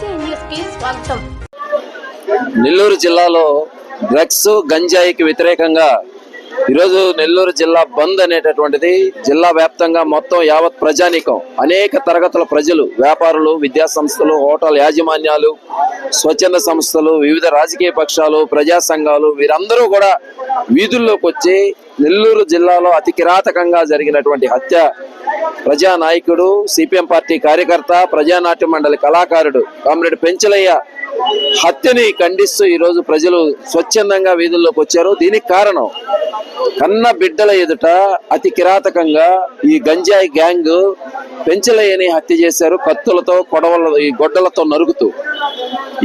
స్వాగతం. నెల్లూరు జిల్లాలో డ్రగ్స్ గంజాయికి వ్యతిరేకంగా ఈరోజు నెల్లూరు జిల్లా బంద్ అనేటటువంటిది జిల్లా వ్యాప్తంగా మొత్తం యావత్ ప్రజానీకం. అనేక తరగతుల ప్రజలు వ్యాపారులు విద్యా సంస్థలు హోటల్ యాజమాన్యాలు స్వచ్ఛంద సంస్థలు వివిధ రాజకీయ పక్షాలు ప్రజా సంఘాలు వీరందరూ కూడా వీధుల్లోకి వచ్చి నెల్లూరు జిల్లాలో అతి కిరాతకంగా జరిగినటువంటి హత్య ప్రజా నాయకుడు సిపిఎం పార్టీ కార్యకర్త ప్రజానాట్య మండలి కళాకారుడు కామ్రేడ్ పెంచలయ్య హత్యని ఖండిస్తూ ఈరోజు ప్రజలు స్వచ్ఛందంగా వీధుల్లోకి వచ్చారు. దీనికి కారణం కన్న బిడ్డల ఎదుట అతి కిరాతకంగా ఈ గంజాయి గ్యాంగ్ పెంచలయ్యని హత్య చేశారు. కత్తులతో కొడవల ఈ గొడ్డలతో నరుకుతూ.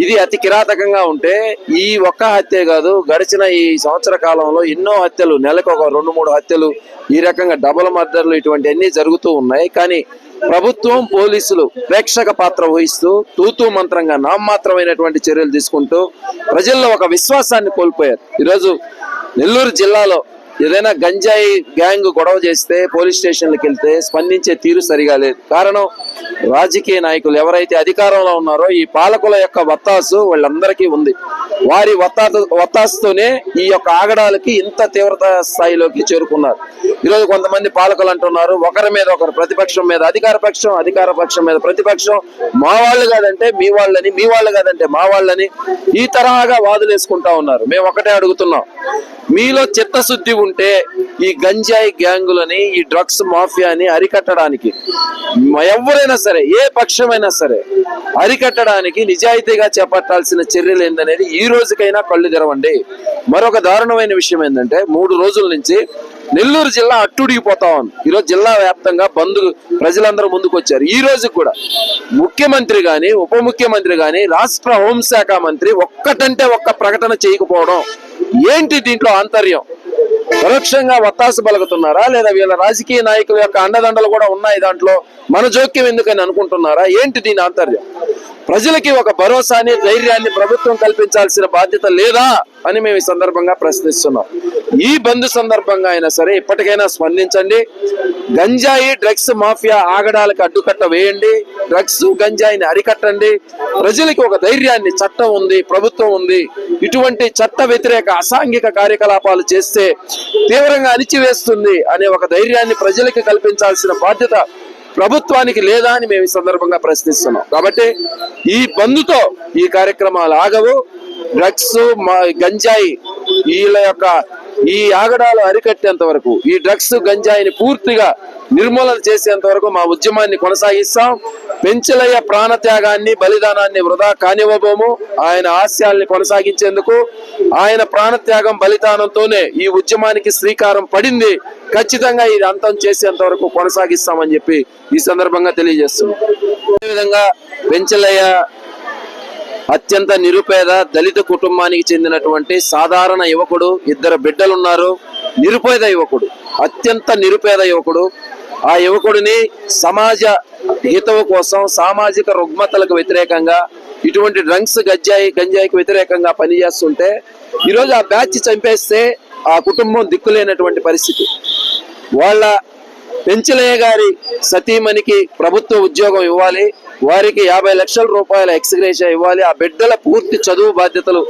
ఇది అతి కిరాతకంగా ఉంటే ఈ ఒక్క హత్యే కాదు గడిచిన ఈ సంవత్సర కాలంలో ఎన్నో హత్యలు నెలకు ఒక రెండు మూడు హత్యలు ఈ రకంగా డబుల్ మర్డర్లు ఇటువంటివన్నీ జరుగుతూ ఉన్నాయి. కానీ ప్రభుత్వం పోలీసులు ప్రేక్షక పాత్ర వహిస్తూ తూతూ మంత్రంగా నామమాత్రమైనటువంటి చర్యలు తీసుకుంటూ ప్రజల్లో ఒక విశ్వాసాన్ని కోల్పోయారు. ఈరోజు నెల్లూరు జిల్లాలో ఏదైనా గంజాయి గ్యాంగ్ గొడవ చేస్తే పోలీస్ స్టేషన్లకు వెళ్తే స్పందించే తీరు సరిగా లేదు. కారణం రాజకీయ నాయకులు ఎవరైతే అధికారంలో ఉన్నారో ఈ పాలకుల యొక్క వత్తాసు వాళ్ళందరికీ ఉంది. వారి వత్తా వత్తాసుతోనే ఈ యొక్క ఆగడాలకి ఇంత తీవ్రత స్థాయిలోకి చేరుకున్నారు. ఈరోజు కొంతమంది పాలకులు అంటున్నారు ఒకరి మీద ఒకరు ప్రతిపక్షం మీద అధికార పక్షం అధికార పక్షం మీద. ప్రతిపక్షం మా వాళ్ళు కాదంటే మీ వాళ్ళని మీ వాళ్ళు కాదంటే మా వాళ్ళని ఈ తరహాగా వాదులేసుకుంటా ఉన్నారు. మేము ఒకటే అడుగుతున్నాం. మీలో చిత్తశుద్ధి ఉంటే ఈ గంజాయి గ్యాంగులని ఈ డ్రగ్స్ మాఫియాని అరికట్టడానికి ఎవరైనా సరే ఏ పక్షమైనా సరే అరికట్టడానికి నిజాయితీగా చేపట్టాల్సిన చర్యలు ఏందనేది ఈ రోజుకైనా కళ్ళు తెరవండి. మరొక దారుణమైన విషయం ఏంటంటే మూడు రోజుల నుంచి నెల్లూరు జిల్లా అట్టుడిగిపోతా. ఉంది ఈరోజు జిల్లా వ్యాప్తంగా బంధు ప్రజలందరూ ముందుకు వచ్చారు ఈ రోజు కూడా ముఖ్యమంత్రి గాని ఉప ముఖ్యమంత్రి గాని రాష్ట్ర హోంశాఖ మంత్రి ఒక్కటంటే ఒక్క ప్రకటన చేయకపోవడం ఏంటి దీంట్లో ఆంతర్యం? పరోక్షంగా వత్తాసు పలుకుతున్నారా? లేదా వీళ్ళ రాజకీయ నాయకుల యొక్క అండదండలు కూడా ఉన్నాయి దాంట్లో? మన జోక్యం ఎందుకని అనుకుంటున్నారా? ఏంటి దీని ఆంతర్యం? ప్రజలకి ఒక భరోసాని ధైర్యాన్ని ప్రభుత్వం కల్పించాల్సిన బాధ్యత లేదా అని మేము ఈ సందర్భంగా ప్రశ్నిస్తున్నాం. ఈ బంద్ సందర్భంగా అయినా సరే ఇప్పటికైనా స్పందించండి. గంజాయి డ్రగ్స్ మాఫియా ఆగడాలకు అడ్డుకట్ట వేయండి. డ్రగ్స్ గంజాయిని అరికట్టండి. ప్రజలకి ఒక ధైర్యాన్ని చట్టం ఉంది ప్రభుత్వం ఉంది. ఇటువంటి చట్ట వ్యతిరేక అసాంఘిక కార్యకలాపాలు చేస్తే తీవ్రంగా అణిచివేస్తుంది అనే ఒక ధైర్యాన్ని ప్రజలకి కల్పించాల్సిన బాధ్యత ప్రభుత్వానికి లేదా అని మేము ఈ సందర్భంగా ప్రశ్నిస్తున్నాం. కాబట్టి ఈ బంధుతో ఈ కార్యక్రమాలు ఆగవు. డ్రగ్స్ గంజాయి వీళ్ళ యొక్క ఈ ఆగడాలు అరికట్టేంత వరకు ఈ డ్రగ్స్ గంజాయిని పూర్తిగా నిర్మూలన చేసేంత వరకు మా ఉద్యమాన్ని కొనసాగిస్తాం. పెంచలయ్య ప్రాణత్యాగాన్ని బలిదానాన్ని వృధా కానివ్వబోము. ఆయన ఆశయాల్ని కొనసాగించేందుకు ఆయన ప్రాణత్యాగం బలిదానంతోనే ఈ ఉద్యమానికి శ్రీకారం పడింది. ఖచ్చితంగా ఇది అంతం చేసేంత వరకు కొనసాగిస్తామని చెప్పి ఈ సందర్భంగా తెలియజేస్తున్నాం. అదేవిధంగా పెంచలయ్య అత్యంత నిరుపేద దళిత కుటుంబానికి చెందినటువంటి సాధారణ యువకుడు ఇద్దరు బిడ్డలున్నారు. నిరుపేద యువకుడు అత్యంత నిరుపేద యువకుడు. ఆ యువకుడిని సమాజ హితవు కోసం సామాజిక రుగ్మతలకు వ్యతిరేకంగా ఇటువంటి డ్రంగ్స్ గజ్జాయి గంజాయికి వ్యతిరేకంగా పనిచేస్తుంటే ఈరోజు ఆ బ్యాచ్ చంపేస్తే ఆ కుటుంబం దిక్కులేనటువంటి పరిస్థితి. వాళ్ళ పెంచలయ్య గారి సతీమణికి ప్రభుత్వ ఉద్యోగం ఇవ్వాలి. వారికి యాభై లక్షల రూపాయల ఎక్స్గ్రేషియా ఇవ్వాలి. ఆ బిడ్డల పూర్తి చదువు బాధ్యతలు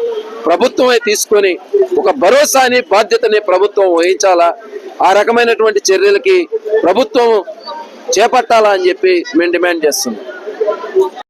ప్రభుత్వమే తీసుకొని ఒక భరోసాని బాధ్యతని ప్రభుత్వం వహించాలా? ఆ రకమైనటువంటి చర్యలకి ప్రభుత్వం చేపట్టాలా అని చెప్పి మేము డిమాండ్ చేస్తున్నాం.